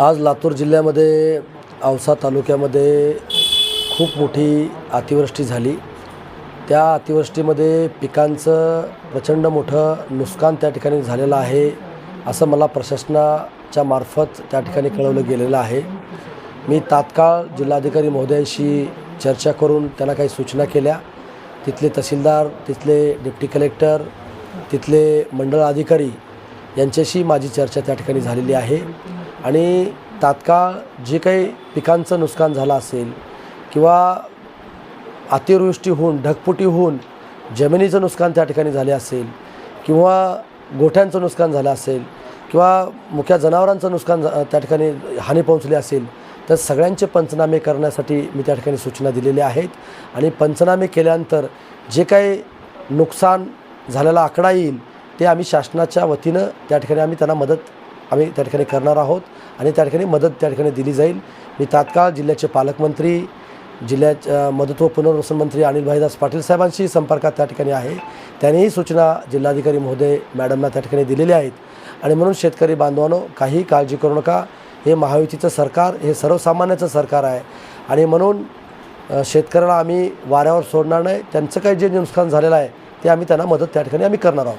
आज लातूर जिल्ह्यामध्ये औसा तालुक्यामध्ये खूप मोठी अतिवृष्टी झाली. त्या अतिवृष्टीमध्ये पिकांचं प्रचंड मोठं नुकसान त्या ठिकाणी झालेलं आहे असं मला प्रशासनाच्या मार्फत त्या ठिकाणी कळवलं गेलेलं आहे. मी तात्काळ जिल्हाधिकारी महोदयांशी चर्चा करून त्यांना काही सूचना केल्या. तिथले तहसीलदार तिथले डिप्टी कलेक्टर तिथले मंडळ अधिकारी यांच्याशी माझी चर्चा त्या ठिकाणी झालेली आहे. आणि तात्काळ जे काही पिकांचं नुकसान झालं असेल किंवा अतिवृष्टी होऊन ढगफुटी होऊन जमिनीचं नुकसान त्या ठिकाणी झाले असेल किंवा गोठ्यांचं नुकसान झालं असेल किंवा मुख्या जनावरांचं नुकसान झा- त्या ठिकाणी हानी पोहोचली असेल तर सगळ्यांचे पंचनामे करण्यासाठी मी त्या ठिकाणी सूचना दिलेल्या आहेत. आणि पंचनामे केल्यानंतर जे काही नुकसान झालेला आकडा येईल ते आम्ही शासनाच्या वतीनं त्या ठिकाणी आम्ही त्यांना मदत आम्ही त्या ठिकाणी करणार आहोत आणि त्या ठिकाणी मदत त्या ठिकाणी दिली जाईल. मी तात्काळ जिल्ह्याचे पालकमंत्री जिल्ह्याच्या मदत व पुनर्वसन मंत्री अनिल भाईदास पाटील साहेबांशी संपर्कात त्या ठिकाणी आहे. त्यांनीही सूचना जिल्हाधिकारी महोदय मॅडमना त्या ठिकाणी दिलेल्या आहेत. आणि म्हणून शेतकरी बांधवांनो काही काळजी करू नका. हे महायुतीचं सरकार हे सर्वसामान्याचं सरकार आहे. आणि म्हणून शेतकऱ्याला आम्ही वाऱ्यावर सोडणार नाही. त्यांचं काही जे नुकसान झालेलं आहे ते आम्ही त्यांना मदत त्या ठिकाणी आम्ही करणार आहोत.